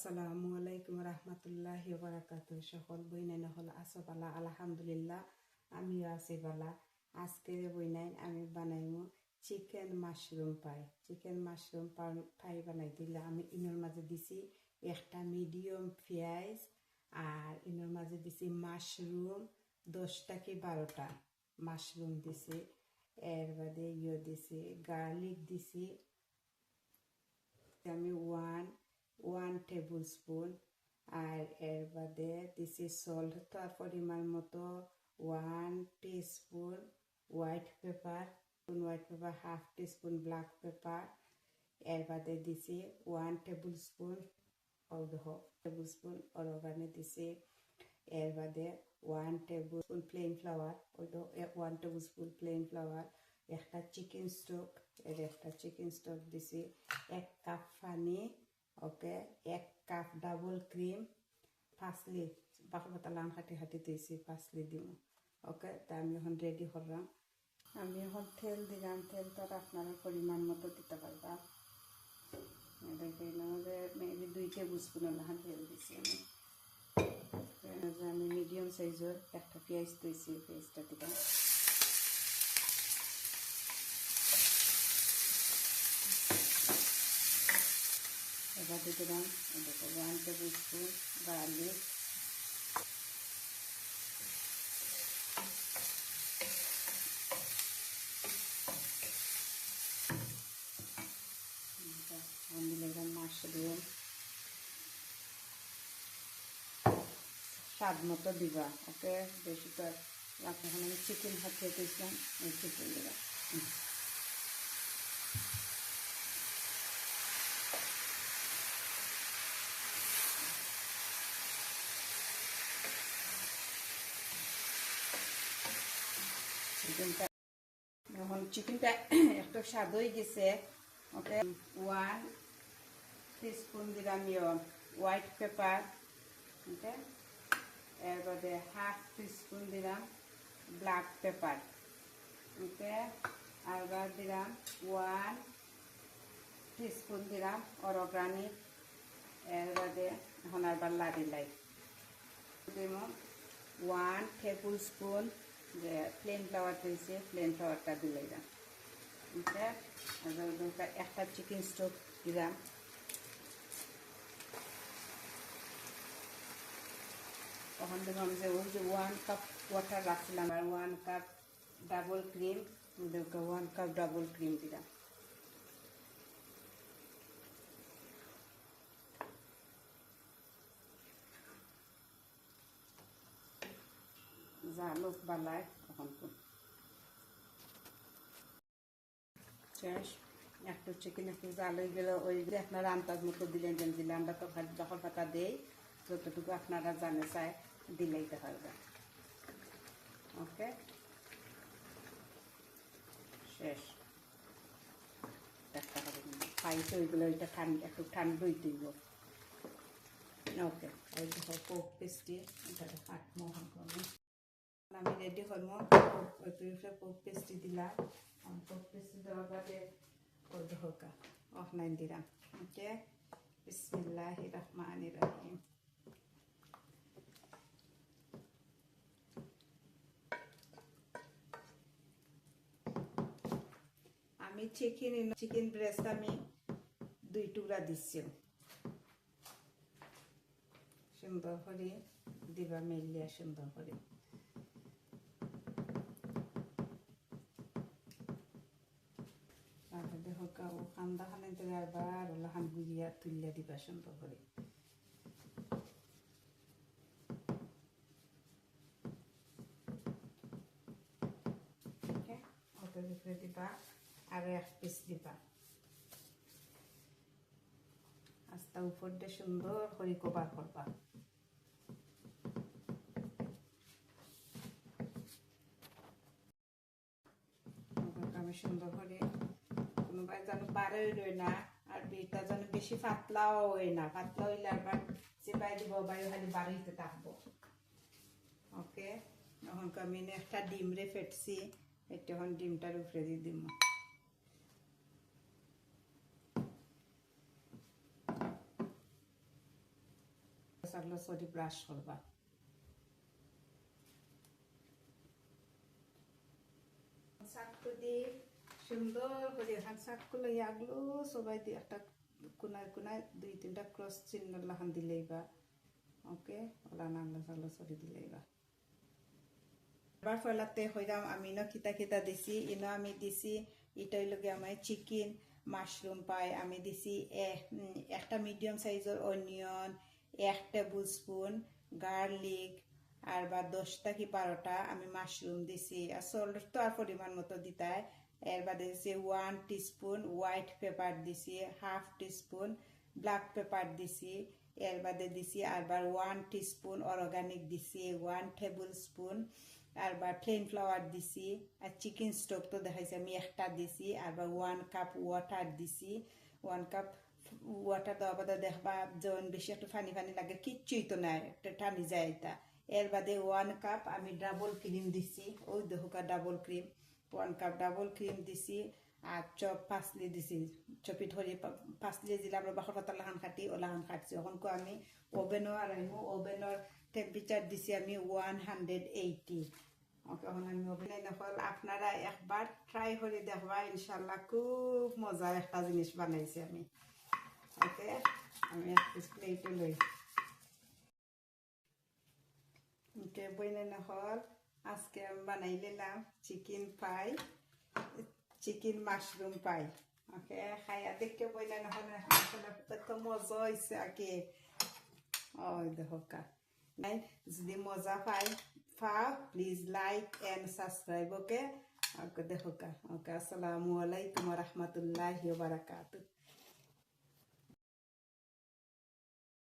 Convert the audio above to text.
আসসালামু আলাইকুম রহমতুল্লাহ বারাকাত সকল বইনাই হল আসো বালা, আলহামদুলিল্লাহ, আমিও আছি বালা। আজকে বইনাই আমি বানাইমু chicken mushroom pie. Chicken mushroom pie বানাই দিলে আমি ইনোর মাঝে দিছি একটা মিডিয়াম পেঁয়াজ আর ইনোর মাঝে দিছি মাশরুম দশটা কি বারোটা মাশরুম দিছি। এর বাদে ইয়ে দিছি, গার্লিক দিছি। আমি ওয়ান ওয়ান টেবিল স্পুন আর এর বাদে দিছি সল্ট তার পরিমাণ মতো one spoon white pepper white pepper half spoon black pepper এর বাদে দিছি one tablespoon tablespoon oregano দিছি। এর বাদে one tablespoon plain flour one tablespoon plain flour একটা চিকেন স্টোক এর একটা চিকেন স্টোক দিছি। এক কাপ পানি ওকে, এক কাপ ডাবল ক্রিম ফার্স্টলি বাকল পাতা লাম হাঁটি হাঁটি দিয়েছি ফার্স্টলি দিম ওকে, তা আমি এখন রেডি করলাম। আমি এখন তেল দিলাম, তেলটা আপনারা পরিমাণ মতো দিতে পারবা। দেখেন আমাদের মেবি দুই টেবিল স্পুন লাহান তেল দিছি আমি। আমি মিডিয়াম সাইজের একটা পেঁয়াজ দিয়েছি, পেঁয়াজটা দিলাম। এবার দিয়ে দিলাম এটাকে ওয়ান টেবিল স্পুন গার্লিক স্বাদ মতো দিবা, ওকে? বেশি তো এখন চিকেন হাতিয়ে দিয়েছিলাম, এই চিকেন দিলাম। চিকেনটা। এখন চিকেনটা একটু স্বাদ হয়ে গেছে। ওকে ওয়ান টিস্পুন দিলাম হোয়াইট পেপার ওকে। এর হাফ টিস্পুন দিলাম ব্ল্যাক পেপার ওকে। আর দিলাম ওয়ান টিস্পুন দিলাম অরগানিক। এর বাদে এখন আবার লাড়ি লাই। দিব ওয়ান টেবিল স্পুন যে প্লেন ফ্লাওয়ার পেয়েছে প্লেন ফ্লাওয়ারটা দিলাম এটা একটা চিকেন স্টোভ দিলাম। তখন দেখলাম যে ওই যে ওয়ান কাপ ওয়াটার রাখছিলাম, আর one cup double cream one cup double cream দিলাম। জালুক বালায় তখন শেষ। একটু চিকেন একটু জাল হয়ে গেলে, ওই যে আপনারা আন্দাজ মতো দিলেন যেন দিলে আমরা তো যখন পাতা দেই, যতটুকু আপনারা জানে চায় দিলেই তো হবে। ওকে? শেষ। একটা হবে খাইতে ওইগুলো ওইটা ঠান্ডা, একটু ঠান্ডা দিব। ওকে। ওই দেখো কোক পেস্টি এটা হাট মোহন করব আমি রেডি করব কোক পেস্টি দিলাম কোক পেস্টি দেওয়ার বাদে ওই হোকা অফলাইন দিলাম। ওকে বিসমিল্লাহ রহমান রহিম আমি চিকেন চিকেন ব্রেস্ট আমি দুই টুকরা দিচ্ছি সুন্দর করে দিবা মেলিয়া সুন্দর করে দেখো কান্দা খানে দেবে আবার ওলাহান গুড়িয়া তুলিয়া দিবা সুন্দর করে ভিতরে দিবা, আর এক পিস দিবা। আস্তা উপর দিয়ে সুন্দর করে কভার করবা। আমি সুন্দর বারে রই না, আর বিটা যেন বেশি পাতলাও হয় না, পাতলা হইলে আবার চেপাই দিব, বায়ু খালি বাড়িতে থাকব। ওকে? এখন আমি একটা ডিম রে ফেটছি এটা এখন ডিমটার উপরে দিয়ে দিব সাগলো সরি, ব্রাশ করবা। শাকটো দি সুন্দর করে এখন শাকগুলো ইয়াগুলো সবাই দিয়ে একটা কোনায় কোনায় দুই তিনটা ক্রস চিহ্ন লাহান দিলেই বা ওকে, ওলা নাংলা সাগলো সরি দিলেই বা এবার ফলাতে হইলাম আমি ন খিতা খিতা দিছি, ইনো আমি দিছি এটাই লগে আমার চিকেন মাশরুম পাই, আমি দিছি একটা মিডিয়াম সাইজের অনিয়ন এক টেবিল স্পুন গার্লিক আর বা দশটা কি বারোটা আমি মাশরুম দিছি। আর সল্ট তো আর পরিমাণ মতো দিতাই। এর বাদে দিছি ওয়ান টিস্পুন হোয়াইট পেপার দিছি হাফ টিস্পুন ব্ল্যাক পেপার দিছি এর বাদে দিছি আরবার ওয়ান টিস্পুন অর্গানিক দিছি ওয়ান টেবিল স্পুন আরবার প্লেন ফ্লাওয়ার দিছি, আর চিকেন স্টোভ তো দেখাইছি আমি একটা দিছি আরবার ওয়ান কাপ ওয়াটার দিছি ওয়ান কাপ ওয়াটার দেওয়া বাদে দেখবা যখন বেশি একটু ফানি ফানি লাগে, কিচ্ছুই তো নাই, একটা টানি যায় এটা। এর বাদে ওয়ান কাপ আমি ডাবল ক্রিম দিছি, ওই দেখোকা double cream one cup double cream দিছি, আর চপ পাঁচলি দিছি। চপি ধরি পাঁচলি দিলে আমরা বাখর পাতা লাহান কাটি ও লাহান কাটছি। ওখানকো আমি ওভেনও আর ওভেনের টেম্পারেচার দিছি আমি ওয়ান হান্ড্রেড এইটি এখন আমি ওভেনে নকল আপনারা একবার ট্রাই করে দেখবা ইনশাল্লাহ খুব মজার একটা জিনিস বানাইছি আমি। ওকে আমি এক প্লেটে লই বইনে নহল। আজকে আমি বানাই নিলাম chicken pie chicken mushroom pie okay, খাইয়া দেখতে বইনে নহল কত মজা হয়েছে আগে। ওই দেখো যদি মজা পাই, পাও please like and subscribe okay? Okay, দেখো ওকে, আসসালামু আলাইকুম রহমতুল্লাহি বারাকাতুহ।